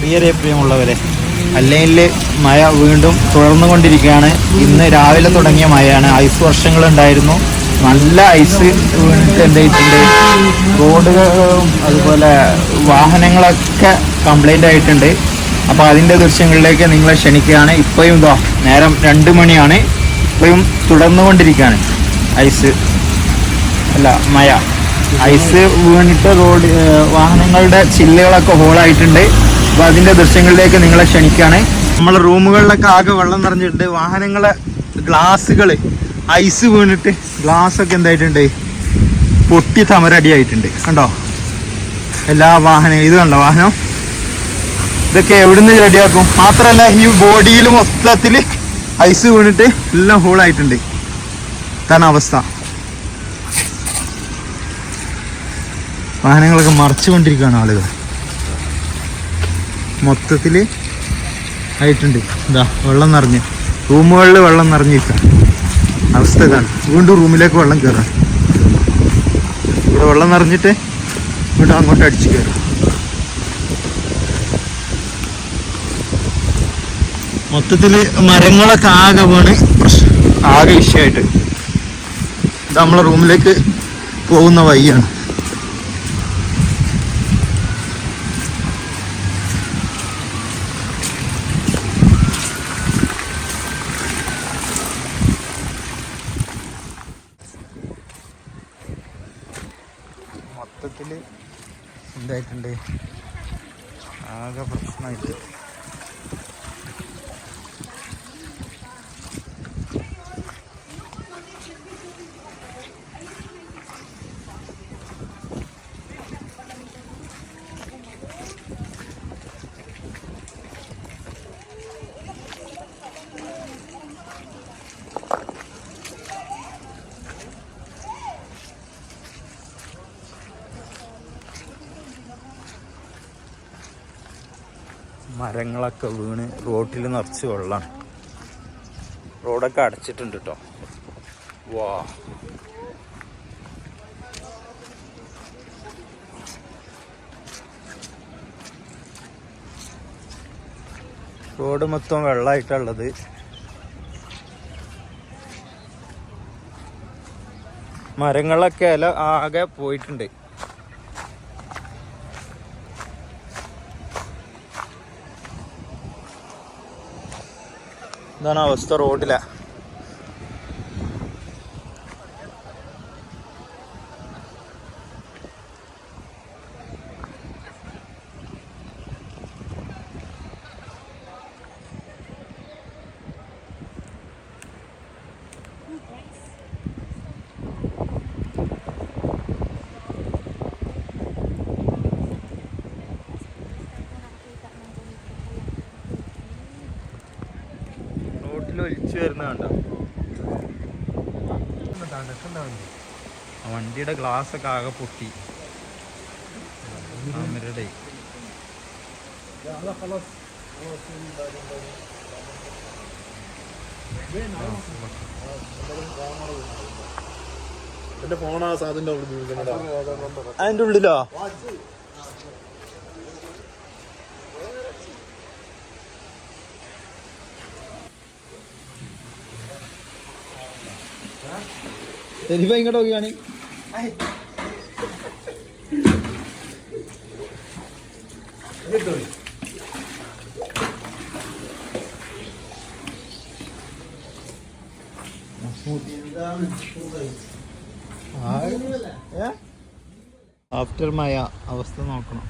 പ്രിയരെ പ്രിയമുള്ളവരെ അല്ലെങ്കിൽ മഴ വീണ്ടും തുടർന്നുകൊണ്ടിരിക്കുകയാണ് ഇന്ന് രാവിലെ തുടങ്ങിയ മഴയാണ്. ഐസ് വർഷങ്ങളുണ്ടായിരുന്നു. നല്ല ഐസ് വീണിട്ട് എന്തായിട്ടുണ്ട് റോഡുകളും അതുപോലെ വാഹനങ്ങളൊക്കെ കംപ്ലൈന്റ് ആയിട്ടുണ്ട്. അപ്പോൾ അതിന്റെ ദൃശ്യങ്ങളിലേക്ക് നിങ്ങളെ ക്ഷണിക്കുകയാണ്. ഇപ്പോഴും ഇതോ നേരം രണ്ട് മണിയാണ്. ഇപ്പോഴും തുടർന്നുകൊണ്ടിരിക്കുകയാണ് ഐസ്. അല്ല മഴ. ഐസ് വീണിട്ട് റോഡ് വാഹനങ്ങളുടെ ചില്ലുകളൊക്കെ ഹോളായിട്ടുണ്ട്. അപ്പോൾ അതിന്റെ ദൃശ്യങ്ങളിലേക്ക് നിങ്ങളെ ക്ഷണിക്കുകയാണ്. നമ്മളെ റൂമുകളിലൊക്കെ ആകെ വെള്ളം നിറഞ്ഞിട്ടുണ്ട്. വാഹനങ്ങളെ ഗ്ലാസ്സുകൾ ഐസ് വീണിട്ട് ഗ്ലാസ് ഒക്കെ എന്തായിട്ടുണ്ട്? പൊട്ടി തമരടിയായിട്ടുണ്ട്. കണ്ടോ? എല്ലാ വാഹനം ഇത് കണ്ടോ വാഹനം? ഇതൊക്കെ എവിടുന്ന് റെഡിയാക്കും? മാത്രമല്ല ഈ ബോഡിയിൽ മൊത്തത്തിൽ ഐസ് വീണിട്ട് എല്ലാം ഹോളായിട്ടുണ്ട്. ഇതാണ് അവസ്ഥ. വാഹനങ്ങളൊക്കെ മറച്ചുകൊണ്ടിരിക്കുകയാണ് ആളുകൾ. മൊത്തത്തിൽ ആയിട്ടുണ്ട്. എന്താ വെള്ളം നിറഞ്ഞ്. റൂമുകളിൽ വെള്ളം നിറഞ്ഞിരിക്കുക അവസ്ഥ ഇതാണ്. വീണ്ടും റൂമിലേക്ക് വെള്ളം കയറാം. ഇവിടെ വെള്ളം നിറഞ്ഞിട്ട് വീണ്ടും അങ്ങോട്ട് അടിച്ചു കയറും. മൊത്തത്തിൽ മരങ്ങളൊക്കെ ആകെ വീണ് ആകെ വിഷയമായിട്ട്. ഇത് നമ്മളെ റൂമിലേക്ക് പോകുന്ന വഴിയാണ്. മൊത്തത്തിൽ എന്തായിട്ടുണ്ട് ആകെ പ്രശ്നമായിട്ട്. മരങ്ങളൊക്കെ വീണ് റോട്ടിൽ നിറച്ച് വെള്ളമാണ് റോഡൊക്കെ അടച്ചിട്ടുണ്ട് കേട്ടോ വാ. റോഡ് മൊത്തം വെള്ളമായിട്ടുള്ളത് മരങ്ങളൊക്കെ ആകെ പോയിട്ടുണ്ട്. ഇതാണ് അവസ്ഥ റോഡിലെ. റോഡിൽ ഒലിച്ചു വരുന്ന കണ്ട ആ വണ്ടിയുടെ ഗ്ലാസ് ഒക്കെ ആകെ പൊട്ടി. അവരുടെ എന്റെ ഫോണാ സാധനം അതിന്റെ ഉള്ളിലോ? ശരിപ്പ ഇങ്ങോട്ട് നോക്കിയാണ് ആഫ്റ്റർ മായ അവസ്ഥ നോക്കണം.